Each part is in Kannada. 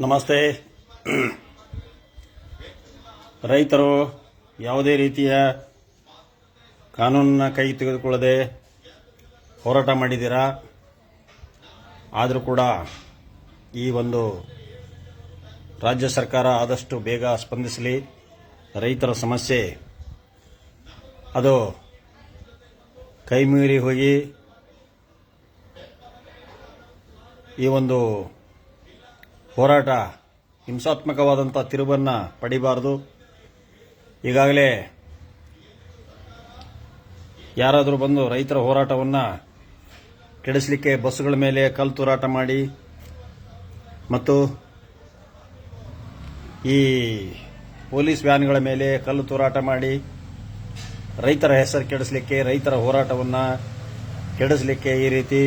ನಮಸ್ತೆ. ರೈತರು ಯಾವುದೇ ರೀತಿಯ ಕಾನೂನನ್ನ ಕೈ ತೆಗೆದುಕೊಳ್ಳದೆ ಹೋರಾಟ ಮಾಡಿದ್ದೀರಾ? ಆದರೂ ಕೂಡ ಈ ಒಂದು ರಾಜ್ಯ ಸರ್ಕಾರ ಆದಷ್ಟು ಬೇಗ ಸ್ಪಂದಿಸಲಿ. ರೈತರ ಸಮಸ್ಯೆ, ಅದು ಕೈ ಮೀರಿ ಹೋಗಿ ಈ ಒಂದು ಹೋರಾಟ ಹಿಂಸಾತ್ಮಕವಾದಂಥ ತಿರುವನ್ನು ಪಡಿಬಾರದು. ಈಗಾಗಲೇ ಯಾರಾದರೂ ಬಂದು ರೈತರ ಹೋರಾಟವನ್ನು ಕೆಡಿಸಲಿಕ್ಕೆ ಬಸ್ಸುಗಳ ಮೇಲೆ ಕಲ್ಲು ತೂರಾಟ ಮಾಡಿ ಮತ್ತು ಈ ಪೊಲೀಸ್ ವ್ಯಾನ್ಗಳ ಮೇಲೆ ಕಲ್ಲು ತೂರಾಟ ಮಾಡಿ ರೈತರ ಹೆಸರು ಕೆಡಿಸಲಿಕ್ಕೆ, ರೈತರ ಹೋರಾಟವನ್ನು ಕೆಡಿಸಲಿಕ್ಕೆ ಈ ರೀತಿ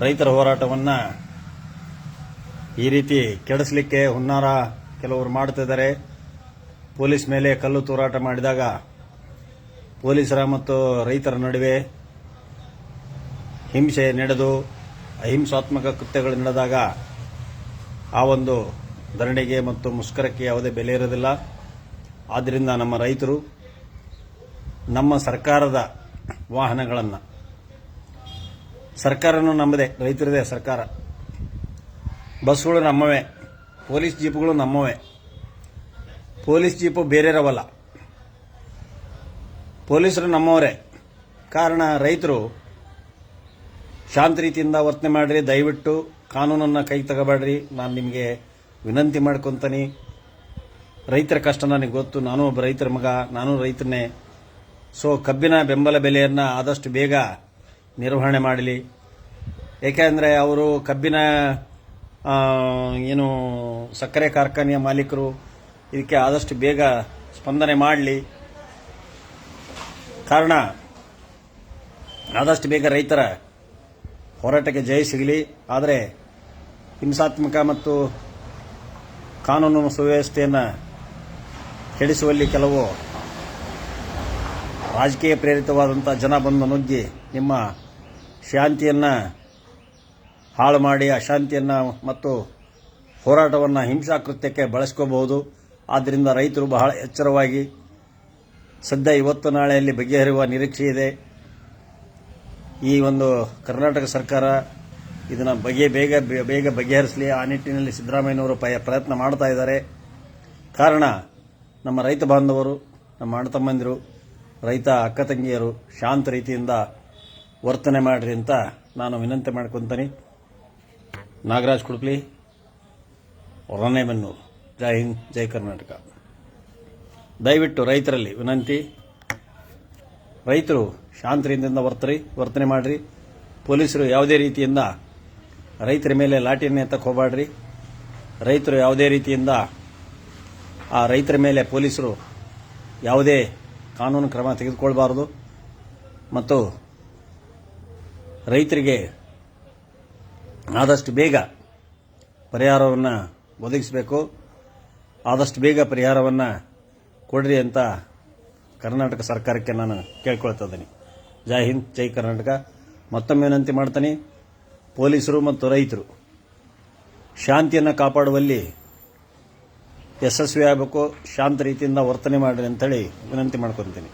ರೈತರ ಹೋರಾಟವನ್ನು ಈ ರೀತಿ ಕೆಡಿಸಲಿಕ್ಕೆ ಹುನ್ನಾರ ಕೆಲವರು ಮಾಡ್ತಿದ್ದಾರೆ ಪೊಲೀಸ್ ಮೇಲೆ ಕಲ್ಲು ತೂರಾಟ ಮಾಡಿದಾಗ ಪೊಲೀಸರ ಮತ್ತು ರೈತರ ನಡುವೆ ಹಿಂಸೆ ನಡೆದು ಅಹಿಂಸಾತ್ಮಕ ಕೃತ್ಯಗಳು ನಡೆದಾಗ ಆ ಒಂದು ಧರಣಿಗೆ ಮತ್ತು ಮುಷ್ಕರಕ್ಕೆ ಯಾವುದೇ ಬೆಲೆ ಇರೋದಿಲ್ಲ. ಆದ್ದರಿಂದ ನಮ್ಮ ರೈತರು ನಮ್ಮ ಸರ್ಕಾರದ ವಾಹನಗಳನ್ನು ಸರ್ಕಾರನೂ ನಮ್ಮದೇ ರೈತರದೇ ಸರ್ಕಾರ. ಬಸ್ಗಳು ನಮ್ಮವೇ, ಪೊಲೀಸ್ ಜೀಪ್ಗಳು ನಮ್ಮವೇ. ಪೊಲೀಸ್ ಜೀಪು ಬೇರೆರವಲ್ಲ. ಪೊಲೀಸರು ನಮ್ಮವರೇ. ಕಾರಣ, ರೈತರು ಶಾಂತ ರೀತಿಯಿಂದ ವರ್ತನೆ ಮಾಡಿರಿ, ದಯವಿಟ್ಟು ಕಾನೂನನ್ನು ಕೈ ತಗೋಬೇಡ್ರಿ. ನಾನು ನಿಮಗೆ ವಿನಂತಿ ಮಾಡ್ಕೊತೀನಿ. ರೈತರ ಕಷ್ಟ ನನಗೆ ಗೊತ್ತು. ನಾನು ಒಬ್ಬ ರೈತರ ಮಗ. ನಾನು ರೈತನೇ. ಸೊ ಕಬ್ಬಿನ ಬೆಂಬಲ ಬೆಲೆಯನ್ನು ಆದಷ್ಟು ಬೇಗ ನಿರ್ವಹಣೆ ಮಾಡಲಿ. ಏಕೆಂದರೆ ಅವರು ಕಬ್ಬಿನ ಏನು ಸಕ್ಕರೆ ಕಾರ್ಖಾನೆಯ ಮಾಲೀಕರು ಇದಕ್ಕೆ ಆದಷ್ಟು ಬೇಗ ಸ್ಪಂದನೆ ಮಾಡಲಿ. ಕಾರಣ, ಆದಷ್ಟು ಬೇಗ ರೈತರ ಹೋರಾಟಕ್ಕೆ ಜಯ ಸಿಗಲಿ. ಆದರೆ ಹಿಂಸಾತ್ಮಕ ಮತ್ತು ಕಾನೂನು ಸುವ್ಯವಸ್ಥೆಯನ್ನು ಕೆಡಿಸುವಲ್ಲಿ ಕೆಲವು ರಾಜಕೀಯ ಪ್ರೇರಿತವಾದಂಥ ಜನ ಬಂದು ನುಗ್ಗಿ ನಿಮ್ಮ ಶಾಂತಿಯನ್ನು ಹಾಳು ಮಾಡಿ, ಅಶಾಂತಿಯನ್ನು ಮತ್ತು ಹೋರಾಟವನ್ನು ಹಿಂಸಾಕೃತ್ಯಕ್ಕೆ ಬಳಸ್ಕೋಬಹುದು. ಆದ್ದರಿಂದ ರೈತರು ಬಹಳ ಎಚ್ಚರವಾಗಿ, ಸದ್ಯ ಇವತ್ತು ನಾಳೆಯಲ್ಲಿ ಬಗೆಹರಿಯುವ ನಿರೀಕ್ಷೆ ಇದೆ. ಈ ಒಂದು ಕರ್ನಾಟಕ ಸರ್ಕಾರ ಇದನ್ನು ಬಗೆ ಬೇಗ ಬೇಗ ಬಗೆಹರಿಸಲಿ. ಆ ನಿಟ್ಟಿನಲ್ಲಿ ಸಿದ್ದರಾಮಯ್ಯನವರು ಪ್ರಯತ್ನ ಮಾಡ್ತಾ ಇದ್ದಾರೆ. ಕಾರಣ, ನಮ್ಮ ರೈತ ಬಾಂಧವರು, ನಮ್ಮ ಅಣ್ಣ ತಮ್ಮಂದಿರು, ರೈತ ಅಕ್ಕ ತಂಗಿಯರು ಶಾಂತ ರೀತಿಯಿಂದ ವರ್ತನೆ ಮಾಡ್ರಿ ಅಂತ ನಾನು ವಿನಂತಿ ಮಾಡ್ಕೊತೀನಿ. ನಾಗರಾಜ್ ಕುಡ್ಕ್ಲಿ ಹೊರನೇಬೆನ್ನೂರು ಜೈ ಹಿಂದ್, ಜೈ ಕರ್ನಾಟಕ. ದಯವಿಟ್ಟು ರೈತರಲ್ಲಿ ವಿನಂತಿ. ರೈತರು ಶಾಂತಿಯಿಂದ ವರ್ತರಿ, ವರ್ತನೆ ಮಾಡ್ರಿ. ಪೊಲೀಸರು ಯಾವುದೇ ರೀತಿಯಿಂದ ರೈತರ ಮೇಲೆ ಲಾಠಿಯನ್ನು ಎತ್ತಕ್ಕೆ ರೈತರು ಯಾವುದೇ ರೀತಿಯಿಂದ ಆ ರೈತರ ಮೇಲೆ ಪೊಲೀಸರು ಯಾವುದೇ ಕಾನೂನು ಕ್ರಮ ತೆಗೆದುಕೊಳ್ಬಾರ್ದು. ಮತ್ತು ರೈತರಿಗೆ ಆದಷ್ಟು ಬೇಗ ಪರಿಹಾರವನ್ನು ಒದಗಿಸಬೇಕು, ಆದಷ್ಟು ಬೇಗ ಪರಿಹಾರವನ್ನು ಕೊಡ್ರಿ ಅಂತ ಕರ್ನಾಟಕ ಸರ್ಕಾರಕ್ಕೆ ನಾನು ಕೇಳ್ಕೊಳ್ತಾ ಇದ್ದೀನಿ. ಜೈ ಹಿಂದ್, ಜೈ ಕರ್ನಾಟಕ. ಮತ್ತೊಮ್ಮೆ ವಿನಂತಿ ಮಾಡ್ತೀನಿ, ಪೊಲೀಸರು ಮತ್ತು ರೈತರು, ಶಾಂತಿಯನ್ನು ಕಾಪಾಡುವಲ್ಲಿ ಯಶಸ್ವಿ ಆಗಬೇಕು ಶಾಂತ ರೀತಿಯಿಂದ ವರ್ತನೆ ಮಾಡಿರಿ ಅಂತೇಳಿ ವಿನಂತಿ ಮಾಡ್ಕೊತೀನಿ